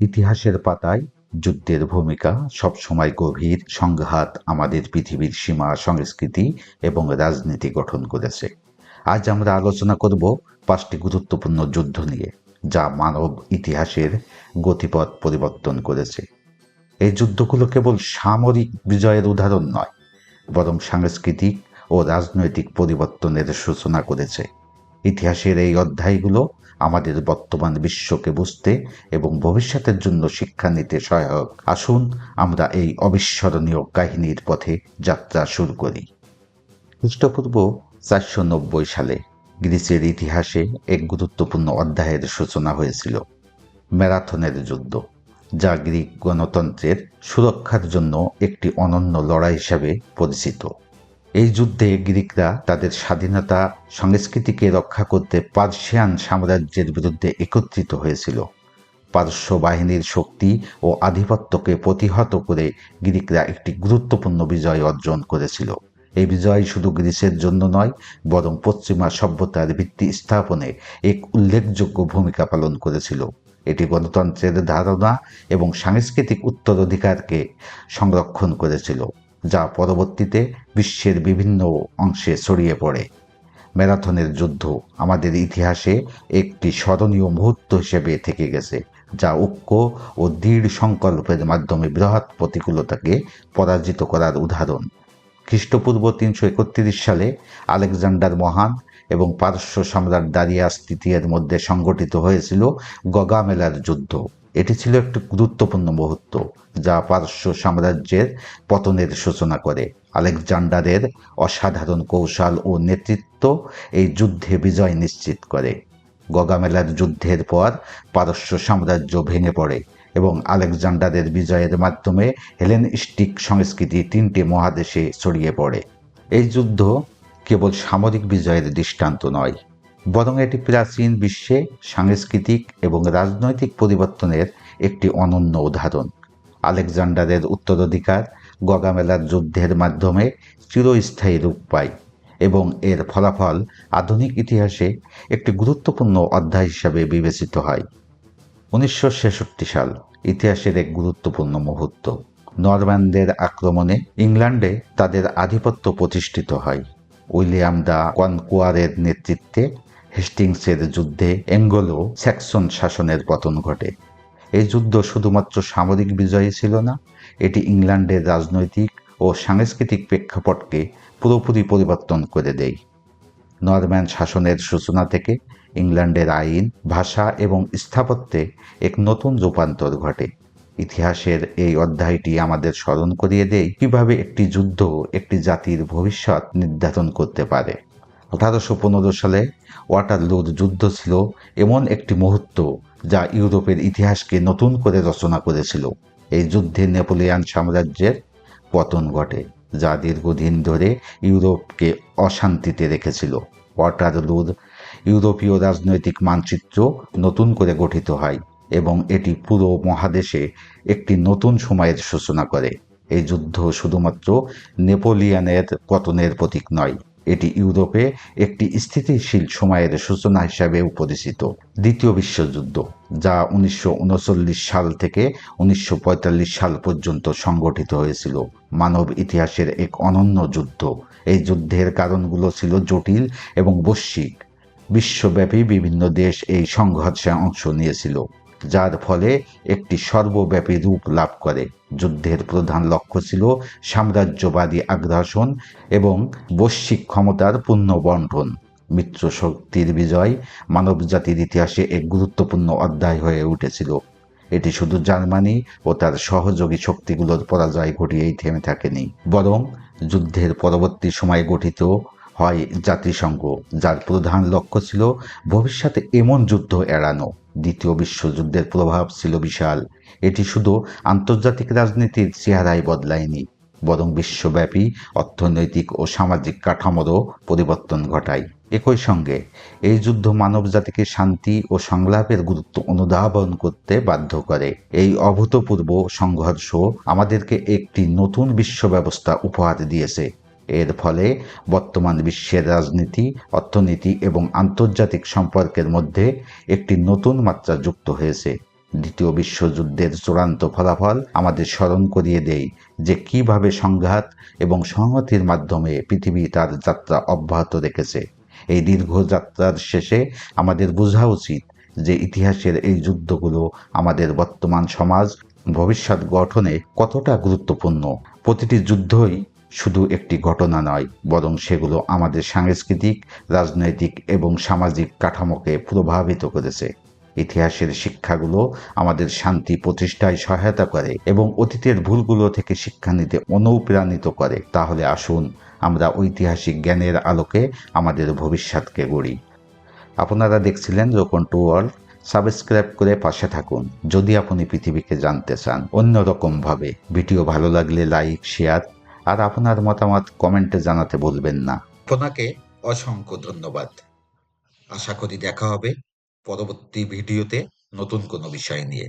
ইতিহাসের পাতায় যুদ্ধের ভূমিকা সবসময় গভীর সংঘাত আমাদের পৃথিবীর সীমা, সংস্কৃতি এবং রাজনীতি গঠন করেছে। আজ আমরা আলোচনা করব পাঁচটি গুরুত্বপূর্ণ যুদ্ধ নিয়ে, যা মানব ইতিহাসের গতিপথ পরিবর্তন করেছে। এই যুদ্ধগুলো কেবল সামরিক বিজয়ের উদাহরণ নয়, বরং সাংস্কৃতিক ও রাজনৈতিক পরিবর্তনের সূচনা করেছে। ইতিহাসের এই অধ্যায়গুলো আমাদের বর্তমান বিশ্বকে বুঝতে এবং ভবিষ্যতের জন্য শিক্ষা নিতে সহায়ক। আসুন, আমরা এই অবিস্মরণীয় কাহিনীর পথে যাত্রা শুরু করি। খ্রিস্টপূর্ব চারশো নব্বই সালে গ্রিসের ইতিহাসে এক গুরুত্বপূর্ণ অধ্যায়ের সূচনা হয়েছিল, ম্যারাথনের যুদ্ধ, যা গ্রিক গণতন্ত্রের সুরক্ষার জন্য একটি অনন্য লড়াই হিসাবে পরিচিত। এই যুদ্ধে গ্রিকরা তাদের স্বাধীনতা, সংস্কৃতিকে রক্ষা করতে পার্সিয়ান সাম্রাজ্যের বিরুদ্ধে একত্রিত হয়েছিল। পারস্য বাহিনীর শক্তি ও আধিপত্যকে প্রতিহত করে গ্রিকরা একটি গুরুত্বপূর্ণ বিজয় অর্জন করেছিল। এই বিজয় শুধু গ্রিসের জন্য নয়, বরং পশ্চিমা সভ্যতার ভিত্তি স্থাপনে এক উল্লেখযোগ্য ভূমিকা পালন করেছিল। এটি গণতন্ত্রের ধারণা এবং সাংস্কৃতিক উত্তরাধিকারকে সংরক্ষণ করেছিল। যা পরবর্তীতে বিশ্বের বিভিন্ন অংশে ছড়িয়ে পড়ে। ম্যারাথনের যুদ্ধ আমাদের ইতিহাসে একটি স্মরণীয় মুহূর্ত হিসেবে থেকে গেছে, যা ঐক্য ও দৃঢ় সংকল্পের মাধ্যমে বৃহৎ প্রতিকূলতাকে পরাজিত করার উদাহরণ। খ্রিস্টপূর্ব তিনশো একত্রিশ সালে আলেকজান্ডার মহান এবং পারস্য সম্রাট দারিয়াস তৃতীয়ের মধ্যে সংগঠিত হয়েছিল গগামেলার যুদ্ধ। এটি ছিল একটি গুরুত্বপূর্ণ মুহূর্ত যা পারস্য সাম্রাজ্যের পতনের সূচনা করে। আলেকজান্ডারের অসাধারণ কৌশল ও নেতৃত্ব এই যুদ্ধে বিজয় নিশ্চিত করে। গগামেলার যুদ্ধের পর পারস্য সাম্রাজ্য ভেঙে পড়ে এবং আলেকজান্ডারের বিজয়ের মাধ্যমে হেলেনিস্টিক সংস্কৃতি তিনটি মহাদেশে ছড়িয়ে পড়ে। এই যুদ্ধ কেবল সামরিক বিজয়ের দৃষ্টান্ত নয় বরং এটি প্রাচীন বিশ্বে সাংস্কৃতিক এবং রাজনৈতিক পরিবর্তনের একটি অনন্য উদাহরণ। আলেকজান্ডারের উত্তরাধিকার গগামেলার যুদ্ধের মাধ্যমে চিরস্থায়ী রূপ পায় এবং এর ফলাফল আধুনিক ইতিহাসে একটি গুরুত্বপূর্ণ অধ্যায় হিসাবে বিবেচিত হয়। উনিশশো ছেষট্টি সাল, ইতিহাসের এক গুরুত্বপূর্ণ মুহূর্ত। নরম্যানদের আক্রমণে ইংল্যান্ডে তাদের আধিপত্য প্রতিষ্ঠিত হয়। উইলিয়াম দা কনকুয়ারের নেতৃত্বে হেস্টিংসের যুদ্ধে এঙ্গলো স্যাক্সন শাসনের পতন ঘটে। এই যুদ্ধ শুধুমাত্র সামরিক বিজয়ী ছিল না, এটি ইংল্যান্ডের রাজনৈতিক ও সাংস্কৃতিক প্রেক্ষাপটকে পুরোপুরি পরিবর্তন করে দেয়। নরম্যান শাসনের সূচনা থেকে ইংল্যান্ডের আইন, ভাষা এবং স্থাপত্যে এক নতুন রূপান্তর ঘটে। ইতিহাসের এই অধ্যায়টি আমাদের স্মরণ করিয়ে দেয় কীভাবে একটি যুদ্ধ একটি জাতির ভবিষ্যৎ নির্ধারণ করতে পারে। আঠারোশো পনেরো সালে ওয়াটারলুর যুদ্ধ ছিল এমন একটি মুহূর্ত যা ইউরোপের ইতিহাসকে নতুন করে রচনা করেছিল। এই যুদ্ধে নেপোলিয়ান সাম্রাজ্যের পতন ঘটে, যা দীর্ঘদিন ধরে ইউরোপকে অশান্তিতে রেখেছিল। ওয়াটারলুর ইউরোপীয় রাজনৈতিক মানচিত্র নতুন করে গঠিত হয় এবং এটি পুরো মহাদেশে একটি নতুন সময়ের সূচনা করে। এই যুদ্ধ শুধুমাত্র নেপোলিয়ানের পতনের প্রতীক নয় এটি ইউরোপে একটি স্থিতিশীল সময়ের সূচনা হিসাবেও পরিচিত দ্বিতীয় বিশ্বযুদ্ধ, যা উনিশশো উনচল্লিশ সাল থেকে উনিশশো পঁয়তাল্লিশ সাল পর্যন্ত সংগঠিত হয়েছিল, মানব ইতিহাসের এক অনন্য যুদ্ধ। এই যুদ্ধের কারণগুলো ছিল জটিল এবং বৈশ্বিক। বিশ্বব্যাপী বিভিন্ন দেশ এই সংঘর্ষে অংশ নিয়েছিল। যার ফলে একটি সর্বব্যাপী রূপ লাভ করে। যুদ্ধের প্রধান লক্ষ্য ছিল সাম্রাজ্যবাদী আগ্রাসন এবং বৈশ্বিক ক্ষমতার পূর্ণ বন্টন মিত্র শক্তির বিজয় মানবজাতির ইতিহাসে এক গুরুত্বপূর্ণ অধ্যায় হয়ে উঠেছিল। এটি শুধু জার্মানি ও তার সহযোগী শক্তিগুলোর পরাজয় ঘটিয়েই থেমে থাকেনি, বরং যুদ্ধের পরবর্তী সময়ে গঠিত হয় জাতিসংঘ, যার প্রধান লক্ষ্য ছিল ভবিষ্যতে এমন যুদ্ধ এড়ানো। দ্বিতীয় বিশ্বযুদ্ধের প্রভাব ছিল বিশাল। এটি শুধু আন্তর্জাতিক রাজনীতির চেহারাই বদলায়নি, বরং বিশ্বব্যাপী অর্থনৈতিক ও সামাজিক কাঠামোরও পরিবর্তন ঘটায়। একই সঙ্গে, এই যুদ্ধ মানবজাতিকে শান্তি ও সংলাপের গুরুত্ব অনুধাবন করতে বাধ্য করে। এই অভূতপূর্ব সংঘর্ষ আমাদেরকে একটি নতুন বিশ্ব ব্যবস্থা উপহার দিয়েছে। এর ফলে বর্তমান বিশ্বের রাজনীতি, অর্থনীতি এবং আন্তর্জাতিক সম্পর্কের মধ্যে একটি নতুন মাত্রা যুক্ত হয়েছে। দ্বিতীয় বিশ্বযুদ্ধের চূড়ান্ত ফলাফল আমাদের স্মরণ করিয়ে দেয় যে কীভাবে সংঘাত এবং সংহতির মাধ্যমে পৃথিবী তার যাত্রা অব্যাহত রেখেছে। এই দীর্ঘ যাত্রার শেষে আমাদের বোঝা উচিত যে ইতিহাসের এই যুদ্ধগুলো আমাদের বর্তমান সমাজ ভবিষ্যৎ গঠনে কতটা গুরুত্বপূর্ণ। প্রতিটি যুদ্ধই শুধু একটি ঘটনা নয়, বরং সেগুলো আমাদের সাংস্কৃতিক, রাজনৈতিক এবং সামাজিক কাঠামোকে প্রভাবিত করেছে। ইতিহাসের শিক্ষাগুলো আমাদের শান্তি প্রতিষ্ঠায় সহায়তা করে এবং অতীতের ভুলগুলো থেকে শিক্ষা নিতে অনুপ্রাণিত করে। তাহলে আসুন, আমরা ঐতিহাসিক জ্ঞানের আলোকে আমাদের ভবিষ্যৎকে গড়ি। আপনারা দেখছিলেন রোকন টু ওয়ার্ল্ড। সাবস্ক্রাইব করে পাশে থাকুন। যদি আপনি পৃথিবীকে জানতে চান অন্যরকমভাবে, ভিডিও ভালো লাগলে লাইক, শেয়ার আর আপনার মতামত কমেন্টে জানাতে বলবেন না। আপনাকে অসংখ্য ধন্যবাদ। আশা করি দেখা হবে পরবর্তী ভিডিওতে নতুন কোনো বিষয় নিয়ে।